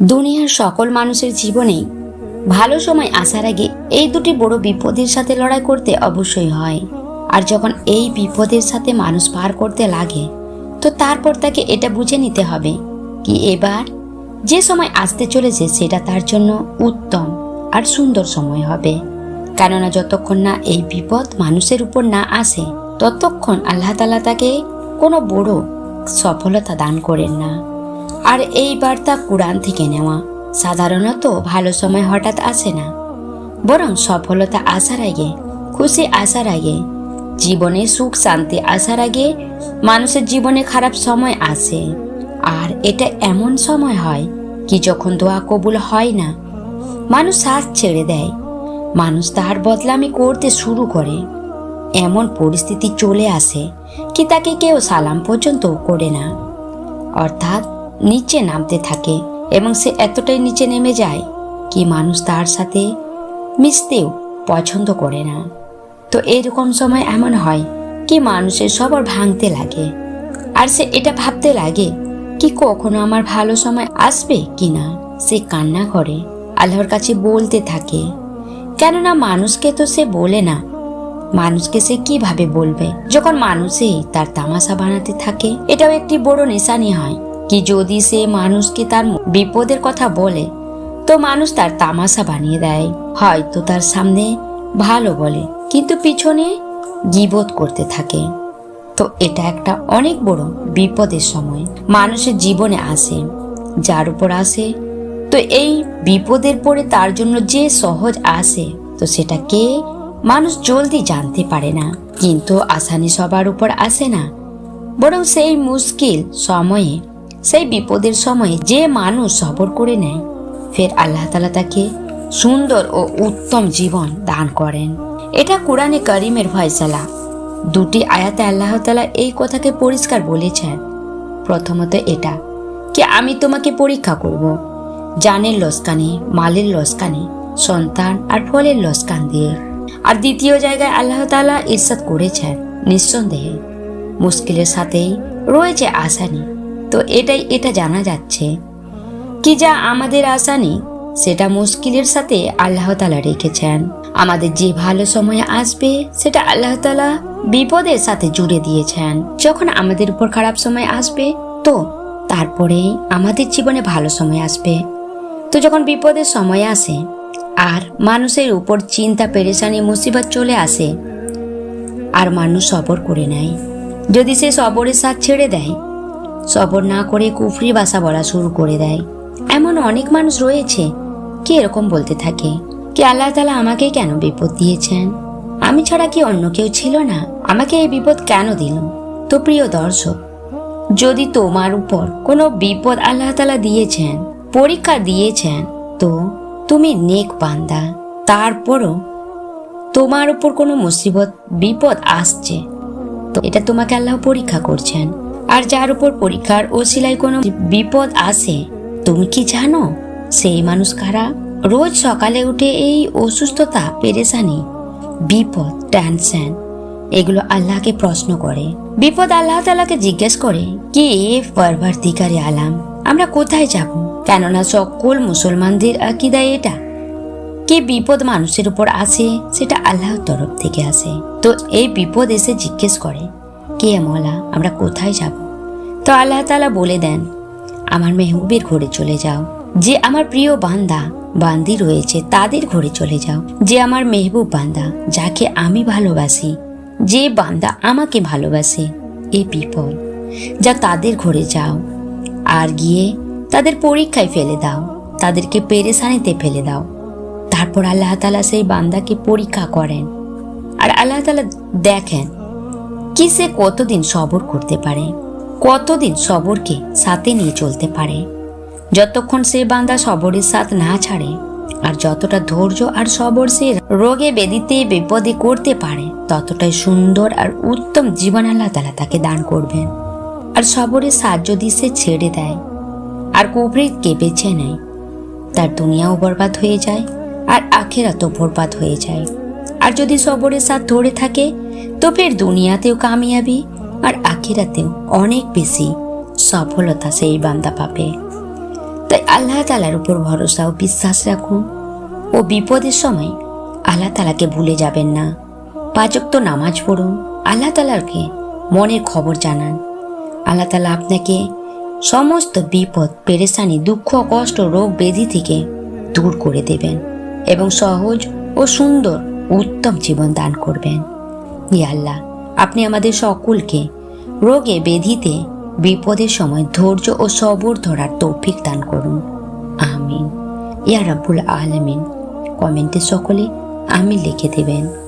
দুনিয়ার সকল মানুষের জীবনেই ভালো সময় আসার আগে এই দুটি বড় বিপদের সাথে লড়াই করতে অবশ্যই হয়। আর যখন এই বিপদের সাথে মানুষ পার করতে লাগে, তো তারপর তাকে এটা বুঝে নিতে হবে কি এবার যে সময় আসতে চলেছে সেটা তার জন্য উত্তম আর সুন্দর সময় হবে। কেননা যতক্ষণ না এই বিপদ মানুষের উপর না আসে, ততক্ষণ আল্লাহ তালা তাকে কোনো বড় সফলতা দান করেন না। আর এই বার্তা কোরআন থেকে নেওয়া। সাধারণত ভালো সময় হঠাৎ আসে না। বরং সফলতা আসার আগে, খুশি আসার আগে, জীবনে সুখ শান্তি আসার আগে মানুষের জীবনে খারাপ সময় আসে। আর এটা এমন সময় হয় কি যখন দোয়া কবুল হয় না। মানুষ শ্বাস ছেড়ে দেয়। মানুষ তার বদলামি করতে শুরু করে। এমন পরিস্থিতি চলে আসে কি তাকে কেউ সালাম পর্যন্ত করে না। অর্থাৎ নিচে নামতে থাকে এবং সে এতটাই নিচে নেমে যায় কি মানুষ তার সাথে মিশতেও পছন্দ করে না। তো এরকম সময় এমন হয় কি মানুষের সবার ভাঙতে লাগে। আর সে এটা ভাবতে লাগে কি কখনো আমার ভালো সময় আসবে কি না। সে কান্না করে, আল্লাহর কাছে বলতে থাকে, কেননা মানুষকে তো সে বলে না। মানুষকে সে কীভাবে বলবে? যখন মানুষই তার তামাশা বানাতে থাকে, এটাও একটি বড় নিশানি হয়। কি যদি সে মানুষকে তার বিপদের কথা বলে, তো মানুষ তার তামাশা বানিয়ে দেয়। হয়তো তার সামনে ভালো বলে, কিন্তু পিছনে গিবোধ করতে থাকে। তো এটা একটা অনেক বড় বিপদের সময়। মানুষের জীবনে আসে, যার উপর আসে। তো এই বিপদের পরে তার জন্য যে সহজ আসে, তো সেটা কে মানুষ জলদি জানতে পারে না। কিন্তু আসানি সবার উপর আসে না। বরং সেই মুশকিল সময়ে সেই বিপদের সময়ে যে মানুষ সবর করে নেয়, ফের আল্লাহ তালা তাকে সুন্দর ও উত্তম জীবন দান করেন। এটা কোরআনে করিমের ফয়সালা। দুটি আয়াতে আল্লাহ তালা এই কথাকে পরিষ্কার বলেছেন। প্রথমত এটা কি আমি তোমাকে পরীক্ষা করব। জানের লস্কানি, মালের লস্কানি, সন্তান আর ফলের লস্কান দিয়ে। আর দ্বিতীয় জায়গায় আল্লাহ তালা ইরশাদ করেছেন নিঃসন্দেহে। মুশকিলের সাথেই রয়েছে আসানি। তো এটাই, এটা জানা যাচ্ছে। কি যা আমাদের আশা নেই সেটা মুশকিলের সাথে আল্লাহ তালা রেখেছেন। আমাদের যে ভালো সময় আসবে, সেটা আল্লাহ তালা বিপদের সাথে জুড়ে দিয়েছেন। যখন আমাদের উপর খারাপ সময় আসবে, তো তারপরে আমাদের জীবনে ভালো সময় আসবে। তো যখন বিপদের সময় আসে, আর মানুষের উপর চিন্তা, পেরেশানি, মুসিবত চলে আসে, আর মানুষ সবর করে নেয়। যদি সে সবরের সাথ ছেড়ে দেয় সবর না করে কুফরি বাসা বলা শুরু করে দেয়। এমন অনেক মানুষ রয়েছে, কি এরকম বলতে থাকে? কি আল্লাহ তালা আমাকে কেন বিপদ দিয়েছেন? আমি ছাড়া কি অন্য কেউ ছিল না? আমাকে এই বিপদ কেন দিল? তো প্রিয় দর্শক, যদি তোমার উপর কোনো বিপদ আল্লাহ তালা দিয়েছেন, পরীক্ষা দিয়েছেন, তো তুমি নেক বান্দা। তারপরও তোমার উপর কোনো মুসিবত, বিপদ আসছে, তো এটা তোমাকে আল্লাহ পরীক্ষা করছেন। আর যার উপর পরীক্ষার ওসিলাই কোনো বিপদ আসে তুমি কি জানো? সেই মানুষ কারা? রোজ সকালে উঠে এই অসুস্থতা, পেরেশানি, বিপদ, টেনশন, এগুলো আল্লাহকে প্রশ্ন করে। বিপদ আল্লাহ তালাকে জিজ্ঞেস করে, কি পরবর্তীকারী আলাম? আমরা কোথায় যাব? কেননা সকল মুসলমানদের আকিদা এটা। কে বিপদ মানুষের উপর আসে সেটা আল্লাহর তরফ থেকে আসে। তো এই বিপদ এসে জিজ্ঞেস করে কে মলা? আমরা কোথায় যাব? তো আল্লাহ তালা বলে দেন, আমার মেহবুবের ঘরে চলে যাও। যে আমার প্রিয় বান্দা, বান্দি রয়েছে, তাদের ঘরে চলে যাও। যে আমার মেহবুব বান্দা, যাকে আমি ভালোবাসি, যে বান্দা আমাকে ভালোবাসে, এ পিপল যা তাদের ঘরে যাও আর গিয়ে তাদের পরীক্ষায় ফেলে দাও, তাদেরকে পেরেশানিতে ফেলে দাও। তারপর আল্লাহ তালা সেই বান্দাকে পরীক্ষা করেন। আর আল্লাহ তালা দেখেন কি সে কতদিন সবর করতে পারে? কতদিন সবরকে সাথে নিয়ে চলতে পারে? যতক্ষণ সে বান্দা সবরের সাথ না ছাড়ে, আর যতটা ধৈর্য আর সবর সে রোগে বেদিতে বিপদে করতে পারে, ততটাই সুন্দর আর উত্তম জীবন আল্লাহ তালা তাকে দান করবেন। আর সবরের সাথ যদি সে ছেড়ে দেয়, আর কুবরিতকে বেছে নেয়? তার দুনিয়াও বরবাদ হয়ে যায়, আর আখেরাতও বরবাদ হয়ে যায়। আর যদি সবরের সাথ ধরে থাকে তো ফের দুনিয়াতেও কামিয়াবি আর আখিরাতেও অনেক বেশি সফলতা সেই বান্দা পাবে। তাই আল্লাহ তালার উপর ভরসা ও বিশ্বাস রাখুন ও বিপদের সময় আল্লাহ তালাকে ভুলে যাবেন না। পাচক নামাজ পড়ুন, আল্লাহ তালাকে মনের খবর জানান। আল্লাহ তালা আপনাকে সমস্ত বিপদ, পেরেশানি, দুঃখ, কষ্ট, রোগ, ব্যাধি থেকে দূর করে দেবেন এবং সহজ ও সুন্দর উত্তম জীবন দান করবেন। আল্লাহ, আপনি আমাদের সকলকে রোগে বেধিতে বিপদের সময় ধৈর্য ও সবর ধরার তৌফিক দান করুন। আমিন। ইয়া রাব্বুল আলমিন। কমেন্টে সকলে আমি লিখে দেবেন।